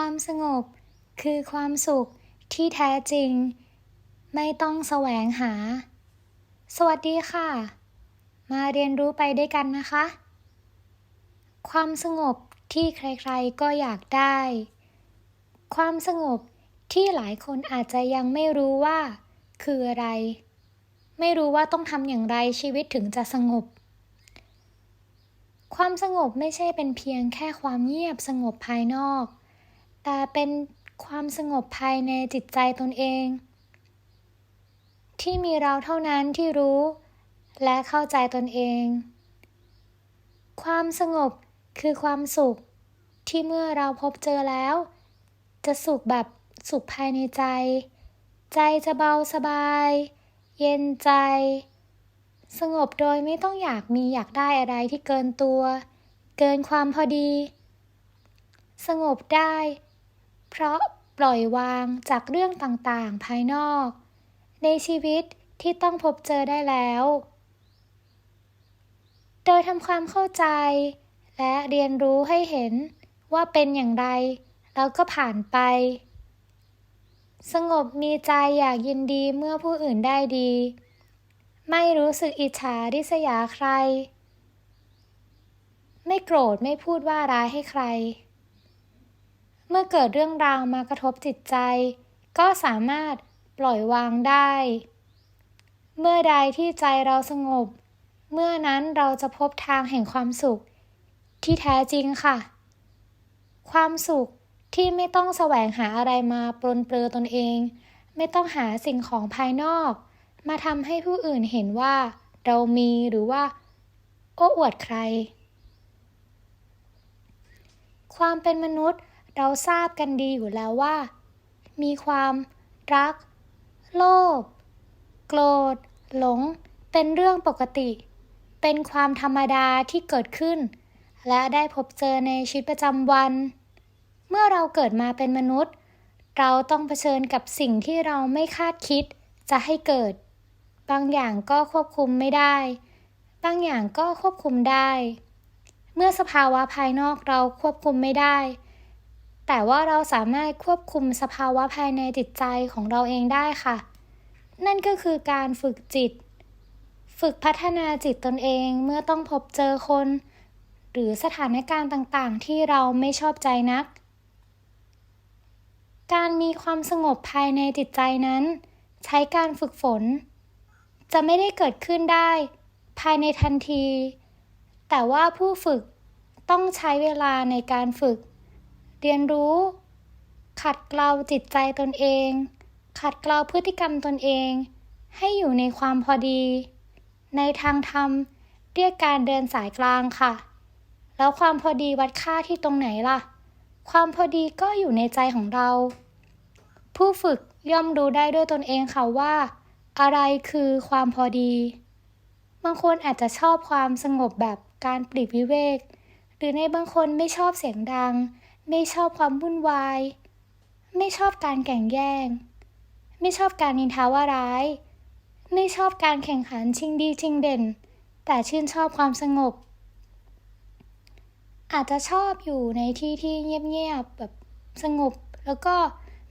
ความสงบ คือความสุขที่แท้จริง ไม่ต้องแสวงหา สวัสดีค่ะ มาเรียนรู้ไปด้วยกันนะคะ ความสงบที่ใครๆก็อยากได้ ความสงบที่หลายคนอาจจะยังไม่รู้ว่า คืออะไร ไม่รู้ว่าต้องทำอย่างไรชีวิตถึงจะสงบ ความสงบไม่ใช่เป็นเพียงแค่ความเงียบสงบภายนอก แต่เป็นความสงบภายในจิตใจตนเอง ที่มีเราเท่านั้นที่รู้ และเข้าใจตนเอง ความสงบคือความสุขที่เมื่อเราพบเจอแล้ว จะสุขแบบสุขภายในใจ ใจจะเบาสบาย เย็นใจ สงบโดยไม่ต้องอยากมีอยากได้อะไรที่เกินตัว เกินความพอดี สงบได้ เพราะปล่อยวางจากเรื่องต่างๆ ภายนอก ในชีวิตที่ต้องพบเจอได้แล้ว โดยทำความเข้าใจ และเรียนรู้ให้เห็นว่าเป็นอย่างไร แล้วก็ผ่านไป สงบมีใจอยากยินดีเมื่อผู้อื่นได้ดี ไม่รู้สึกอิจฉาริษยาใคร ไม่โกรธไม่พูดว่าร้ายให้ใคร เมื่อเกิดเรื่องราวมากระทบจิตใจ ก็สามารถปล่อยวางได้ เมื่อใดที่ใจเราสงบ เมื่อนั้นเราจะพบทางแห่งความสุข ที่แท้จริงค่ะ ความสุขที่ไม่ต้องแสวงหาอะไรมาปลนเปลือตนเอง ไม่ต้องหาสิ่งของภายนอก มาทำให้ผู้อื่นเห็นว่า เรามีหรือว่า โอ้อวดใคร ความเป็นมนุษย์ เราทราบกันดีอยู่แล้วว่า มีความรัก โลภ โกรธ หลง เป็นเรื่องปกติ เป็นความธรรมดาที่เกิดขึ้น และได้พบเจอในชีวิตประจำวัน เมื่อเราเกิดมาเป็นมนุษย์ เราต้องเผชิญกับสิ่งที่เราไม่คาดคิดจะให้เกิด บางอย่างก็ควบคุมไม่ได้ บางอย่างก็ควบคุมได้ เมื่อสภาวะภายนอกเราควบคุมไม่ได้ แต่ว่าเราสามารถควบคุมสภาวะภายในจิตใจของเราเองได้ค่ะ นั่นก็คือการฝึกจิต ฝึกพัฒนาจิตตนเองเมื่อต้องพบเจอคน หรือสถานการณ์ต่างๆ ที่เราไม่ชอบใจนัก การมีความสงบภายในจิตใจนั้น ใช้การฝึกฝน จะไม่ได้เกิดขึ้นได้ ภายในทันที แต่ว่าผู้ฝึกต้องใช้เวลาในการฝึก เรียนรู้ ขัดเกลาจิตใจตนเอง ขัดเกลาพฤติกรรมตนเอง ให้อยู่ในความพอดี ในทางธรรมเรียกการเดินสายกลางค่ะ แล้วความพอดีวัดค่าที่ตรงไหนล่ะ ความพอดีก็อยู่ในใจของเรา ผู้ฝึกย่อมรู้ได้ด้วยตนเองค่ะว่า อะไรคือความพอดี บางคนอาจจะชอบความสงบแบบการปลีกวิเวก หรือในบางคนไม่ชอบเสียงดัง ไม่ชอบความวุ่นวาย ไม่ชอบการแข่งแย่ง ไม่ชอบการนินทาว่าร้าย ไม่ชอบการแข่งขันชิงดีชิงเด่น แต่ชื่นชอบความสงบ อาจจะชอบอยู่ในที่ที่เงียบๆแบบสงบ แล้วก็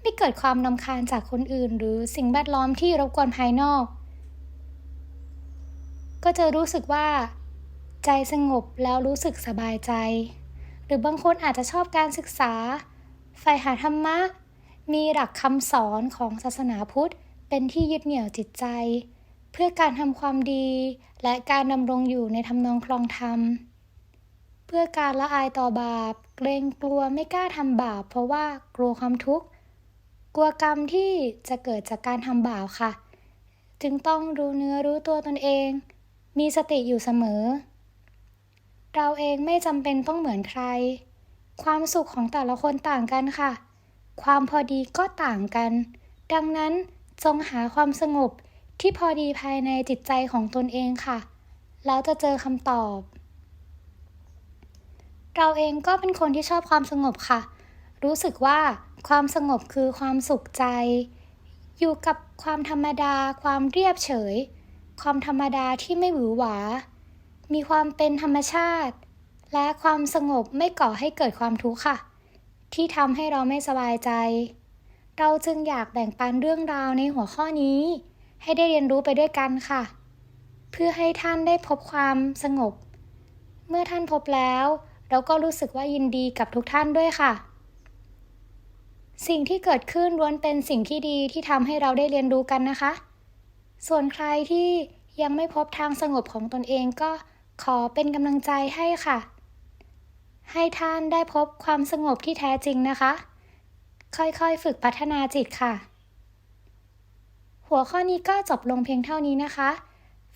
ไม่เกิดความนำคาญจากคนอื่น หรือสิ่งแวดล้อมที่รบกวนภายนอก ก็จะรู้สึกว่า ใจสงบแล้วรู้สึกสบายใจ หรือบางคนอาจจะชอบการศึกษาใฝ่หาธรรมะ มีหลักคำสอนของศาสนาพุทธ เป็นที่ยึดเหนี่ยวจิตใจ เพื่อการทำความดี และการดำรงอยู่ในทำนองคลองธรรม เพื่อการละอายต่อบาป เกรงกลัวไม่กล้าทำบาป เพราะว่ากลัวความทุกข์ กลัวกรรมที่จะเกิดจากการทำบาปค่ะ จึงต้องรู้เนื้อรู้ตัวตนเอง มีสติอยู่เสมอ เราเองไม่จำเป็นต้องเหมือนใคร ความสุขของแต่ละคนต่างกันค่ะ ความพอดีก็ต่างกัน ดังนั้นจงหาความสงบที่พอดีภายในจิตใจของตนเองค่ะ แล้วจะเจอคำตอบ เราเองก็เป็นคนที่ชอบความสงบค่ะ รู้สึกว่าความสงบคือความสุขใจ อยู่กับความธรรมดา ความเรียบเฉย ความธรรมดาที่ไม่หวือหวา มีความเป็นธรรมชาติ และความสงบไม่ก่อให้เกิดความทุกข์ค่ะ ที่ทำให้เราไม่สบายใจ เราจึงอยากแบ่งปันเรื่องราวในหัวข้อนี้ ให้ได้เรียนรู้ไปด้วยกันค่ะ เพื่อให้ท่านได้พบความสงบ เมื่อท่านพบแล้ว เราก็รู้สึกว่ายินดีกับทุกท่านด้วยค่ะ สิ่งที่เกิดขึ้นล้วนเป็นสิ่งที่ดีที่ทำให้เราได้เรียนรู้กันนะคะ ส่วนใครที่ยังไม่พบทางสงบของตนเองก็ ขอเป็นกำลังใจให้ค่ะ ให้ท่านได้พบความสงบที่แท้จริงนะคะ ค่อยๆฝึกพัฒนาจิตค่ะ หัวข้อนี้ก็จบลงเพียงเท่านี้นะคะ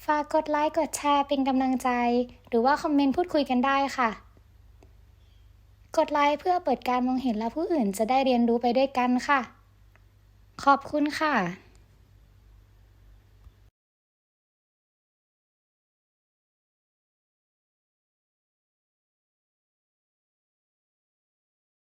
ฝากกดไลค์กดแชร์เป็นกำลังใจ หรือว่าคอมเมนต์พูดคุยกันได้ค่ะ กดไลค์เพื่อเปิดการมองเห็นและผู้อื่นจะได้เรียนรู้ไปด้วยกันค่ะ ขอบคุณค่ะ